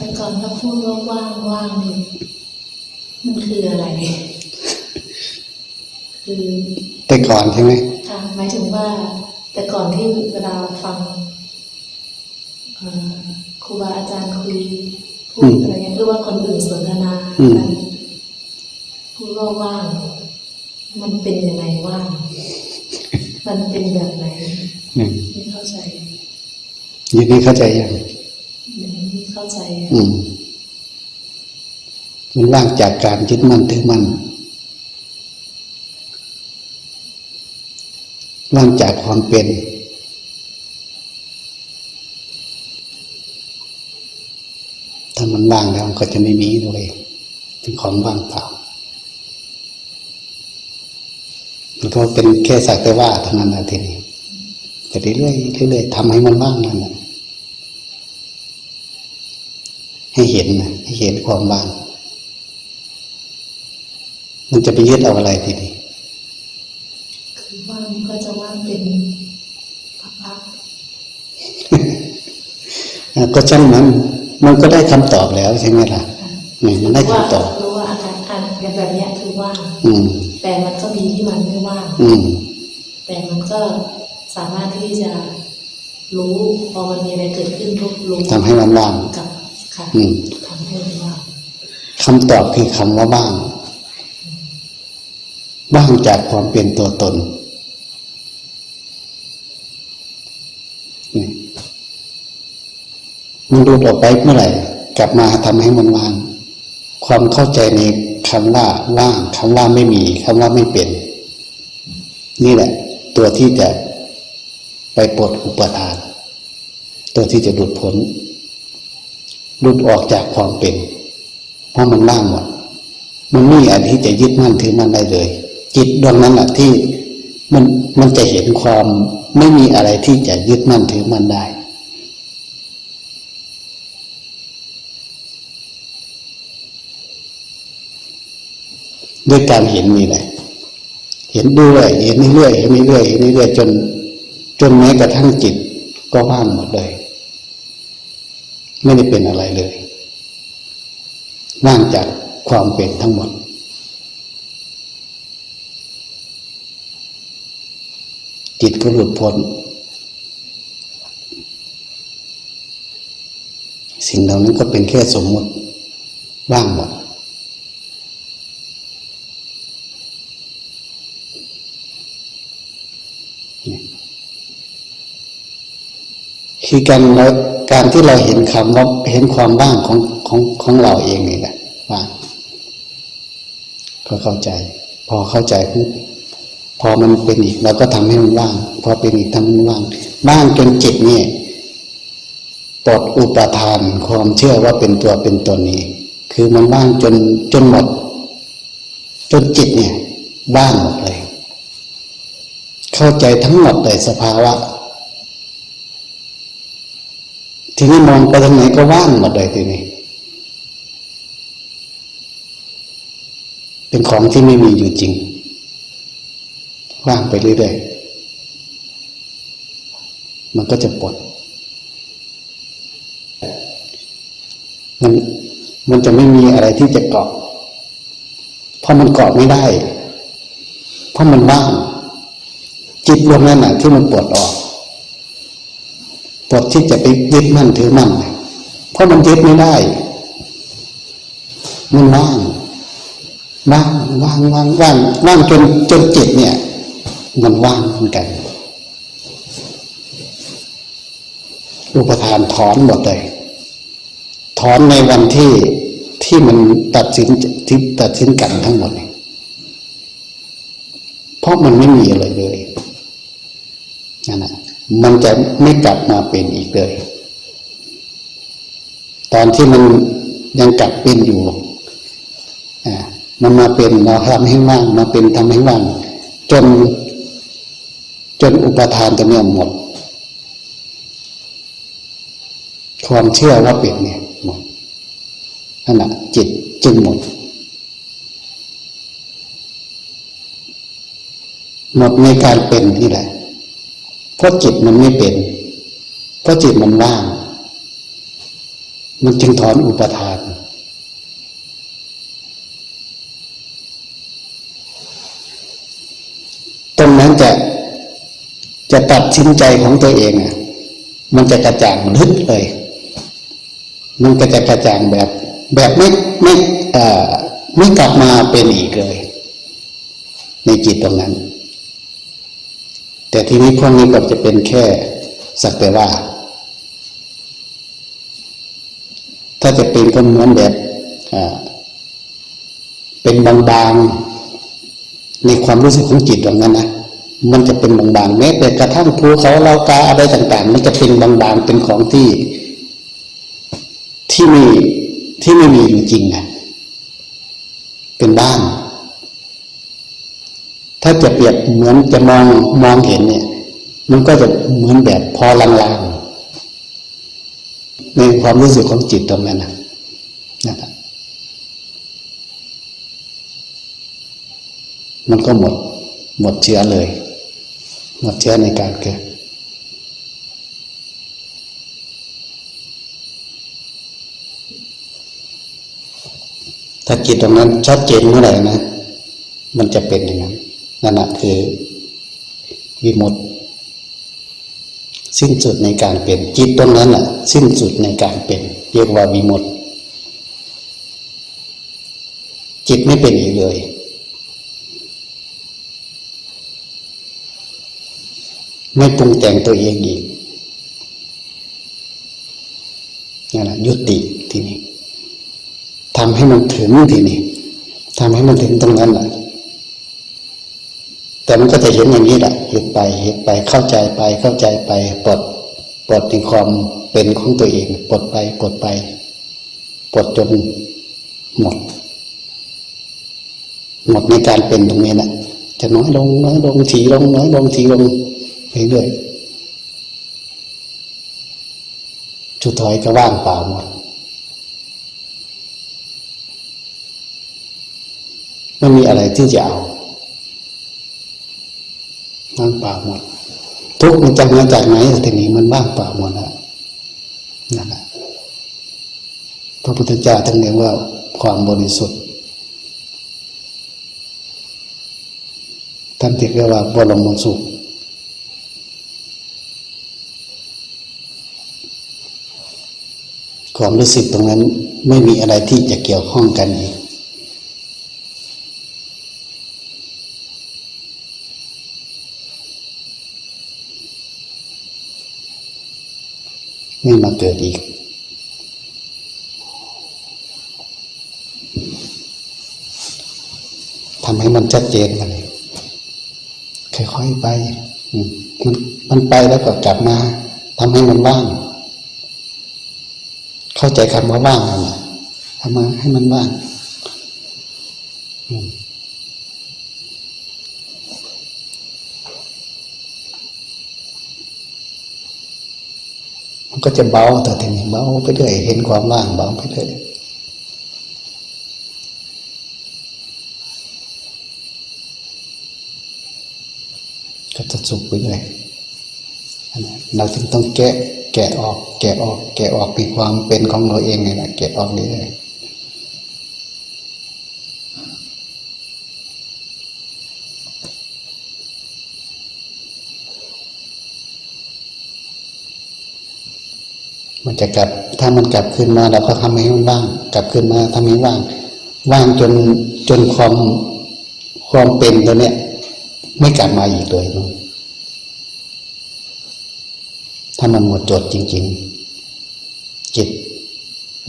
แต่ก่อนถ้าพูดว่าว่างว่างนี่มันคืออะไร คือแต่ก่อนใช่ไหมค่ะหมายถึงว่า แต่ก่อนที่เวลาฟังเอ่อครูบาอาจารย์คุยพูดอะไรเงี้ยหรือว่าคนอื่นสนทนากันพูดว่าว่าง มันเป็นยังไงว่าง มันเป็นแบบไหนอืมไม่เข้าใจยินดีเข้าใจยังยังไม่เข้า ใจอืมมันว่างจากการยึดมั่นถือมั่นว่างจากความเป็น ถ้ามันว่างแล้วมันก็จะไม่มีเลยเป็นของว่างเปล่า มันก็เป็นแค่สักแต่ว่าเท่านั้นนะทีนี้ไปเรื่อยๆเรื่อยๆทำให้มันว่างนั่นนะให้เห็นนะให้เห็นความว่าง มันจะไปยึดเอาอะไรทีนี้คือว่างก็จะว่างเป็นพักอะก็ช่างมัน มันก็ได้คำตอบแล้วใช่ไหมล่ะๆค่ะนี่มันได้ว่าคำตอบรู้ว่าอาการอ่านอย่างแบบเนี้ยคือว่างอืมแต่มันก็มีที่มันไม่ว่างอืมแต่มันก็สามารถที่จะรู้พอมันมีอะไรเกิดขึ้นรู้รู้ทำให้มันว่างกับ คำให้มันว่าตอบคือคำว่าบ้าง บ้างจากความเป็นตัวตน มันดูออกไปเมื่อไหร่ กลับมาทำให้มันว่าง ความเข้าใจในคำว่าว่างคำว่าไม่มีคำว่าไม่เป็น นี่แหละ ตัวที่จะไปปลดอุปทาน ตัวที่จะหลุดพ้น หลุดออกจากความเป็น เพราะมันว่างหมด มันไม่มีอะไรที่จะยึดมั่นถือมั่นได้เลย จิตดวงนั้นแหละที่มันมันจะเห็นความไม่มีอะไรที่จะยึดมั่นถือมั่นได้ด้วยการเห็นนี่แหละ เห็นด้วยเห็นเรื่อยเห็นเรื่อยเห็นเรื่อยจน จนแม้กระทั่งจิตก็ว่างหมดเลย ไม่ได้เป็นอะไรเลยว่างจากความเป็นทั้งหมด จิตก็หลุดพ้น สิ่งเหล่านั้นก็เป็นแค่สมมติว่างหมด คือการเราการที่เราเห็นคำว่าเห็นความว่างของของของเราเองนี่แหละว่างก็เข้าใจ พอเข้าใจปุ๊บพอมันเป็นอีกเราก็ทำให้มันว่าง พอเป็นอีกทำให้มันว่างว่างจนจิตเนี่ยปลดอุปทานความเชื่อว่าเป็นตัวเป็นตนนี้ คือมันว่างจนจนหมด จนจิตเนี่ยว่างหมดเลย เข้าใจทั้งหมดเลยสภาวะ ทีนี้มองไปทางไหนก็ว่างหมดเลยทีนี้ เป็นของที่ไม่มีอยู่จริง ว่างไปเรื่อยๆมันก็จะปลดมันมันจะไม่มีอะไรที่จะเกาะ เพราะมันเกาะไม่ได้ เพราะมันว่าง จิตรวมนั้นน่ะ ที่มันปลดออก ปลดที่จะไปยึดมั่นถือมั่น เพราะมันยึดไม่ได้ มันว่างว่างว่างว่างว่างว่างจนจนจิตเนี่ย มันว่างเหมือนกัน อุปทานถอนหมดเลย ถอนในวันที่ที่มันตัดสินที่ตัดสินกันทั้งหมดเลยเพราะมันไม่มีอะไรเลยนั่นแหละ มันจะไม่กลับมาเป็นอีกเลย ตอนที่มันยังกลับเป็นอยู่มันมาเป็นเราทำให้ว่างมาเป็นทำให้ว่าง จน จนอุปทานตัวเนี้ยหมด ความเชื่อว่าเป็นเนี่ยหมดนั่นแหะจิตจึงหมด หมดในการเป็นนี่แหละ เพราะจิตมันไม่เป็น เพราะจิตมันว่าง มันจึงถอนอุปทาน ตรงนั้นจะจะตัดสินใจของตัวเองอะมันจะกระจ่างลึกเลย มันก็จะกระจ่างแบบ แบบไม่ไม่เอ่อไม่กลับมาเป็นอีกเลย ในจิตตรงนั้น แต่ทีนี้พวกนี้ก็จะเป็นแค่สักแต่ว่า ถ้าจะเป็นก็เหมือนแบบเป็นบางๆในความรู้สึกของจิตตรงนั้นนะมันจะเป็นบางๆแม้แต่กระทั่งภูเขาเรากาอะไรต่าง ๆ มันจะเป็นบางๆเป็นของที่ ที่มีที่ไม่มีอยู่จริงอะเป็นบ้านาจะเปรียบเหมือนจะมองมองเห็นเนี่ย มันก็จะเหมือนแบบพอลางๆในความรู้สึกของจิตตรงนั้นนะนะครับมันก็หมดหมดเชื้อเลย หมดเชื้อในการเกิดถ้าจิตตรงนั้นชัดเจนเมื่อไหร่นะ มันจะเป็นอย่างนั้น นั่นแหะคือวิมุตติสิ้นสุดในการเป็นจิตตรงนั้นแหละสิ้นสุดในการเป็น เรียกว่าวิมุตติจิตไม่เป็นอีกเลย ไม่ปรุงแต่งตัวเองอีกนั่นแหละยุติทีนี้ทำให้มันถึงทีนี้ทำให้มันถึงตรงนั้นแหละ แต่มันก็จะเห็นอย่างนี้แหละเห็นไปเห็นไปเข้าใจไปเข้าใจไปปลดปลดในความเป็นของตัวเองปลดไปปลดไปปลดจนหมด หมดในการเป็นตรงนี้นะจะน้อยลงน้อยลงถีลงน้อยลงถีลงไปเรื่อยจุดถอยก็ว่างเปล่าหมดไม่มีอะไรที่จะเอา ว่างเปล่าหมด ทุกมันจะมาจากไหนทีนี้มันว่างเปล่าหมดแล้วนั่นแหละพระพุทธเจ้าท่านเรียกว่าความบริสุทธิ์ท่านเรียกว่าบรมสุขความรู้สึกตรงนั้นไม่มีอะไรที่จะเกี่ยวข้องกันอีก ไม่มาเกิดอีก ทำให้มันชัดเจนกันเลยค่อยๆไปมันมันไปแล้วก็กลับมาทำให้มันว่าง เข้าใจคำว่าว่างนั่นแหละทำมาให้มันว่าง มันก็จะเบาแต่ทีนี้เบาไปเรื่อยเห็นความว่างเบาไปเรื่อยก็จะสุขไปเรื่อยเราถึงต้องแกะแกะออก แกะออก แกะออกในความเป็นของเราเองไงนะแกะออกเรื่อย มันจะกลับถ้ามันกลับขึ้นมาเราก็ทำให้มันว่าง กลับขึ้นมาทำให้ว่าง ว่างจนจนความความเป็นตัวเนี้ยไม่กลับมาอีกเลยเอะถ้ามันหมดจดจริง ๆ จิต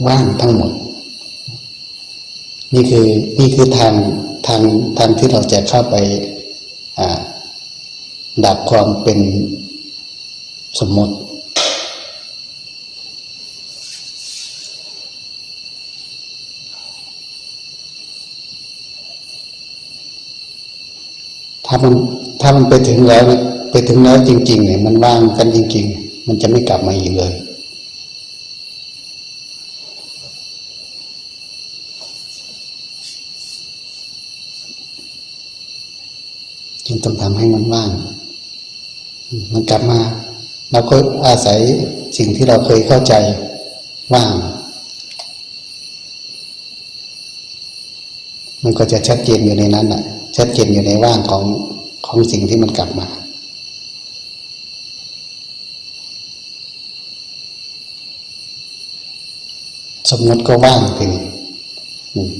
ว่างทั้งหมด นี่คือนี่คือทางทางทางที่เราจะเข้าไปอ่าดับความเป็นสมมติ ถ้ามันถ้ามันไปถึงแล้วไปถึงแล้วจริง ๆ เนี่ย มันว่างกันจริง ๆ มันจะไม่กลับมาอีกเลยจึงต้องทำให้มันว่าง มันกลับมาเราก็อาศัยสิ่งที่เราเคยเข้าใจว่าง มันก็จะชัดเจนอยู่ในนั้นแหละ ชัดเจนอยู่ในว่างของของสิ่งที่มันกลับมาสมมติก็ว่างไปนี่อืม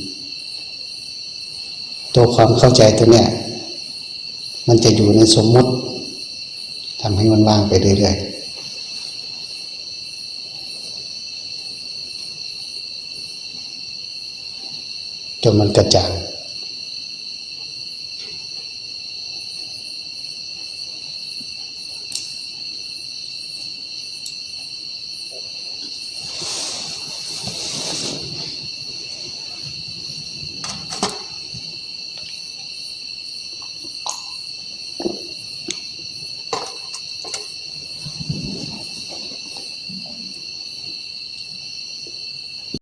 ตัวความเข้าใจตัวเนี้ยมันจะอยู่ในสมมติทำให้มันว่างไปเรื่อยๆจนมันกระจ่าง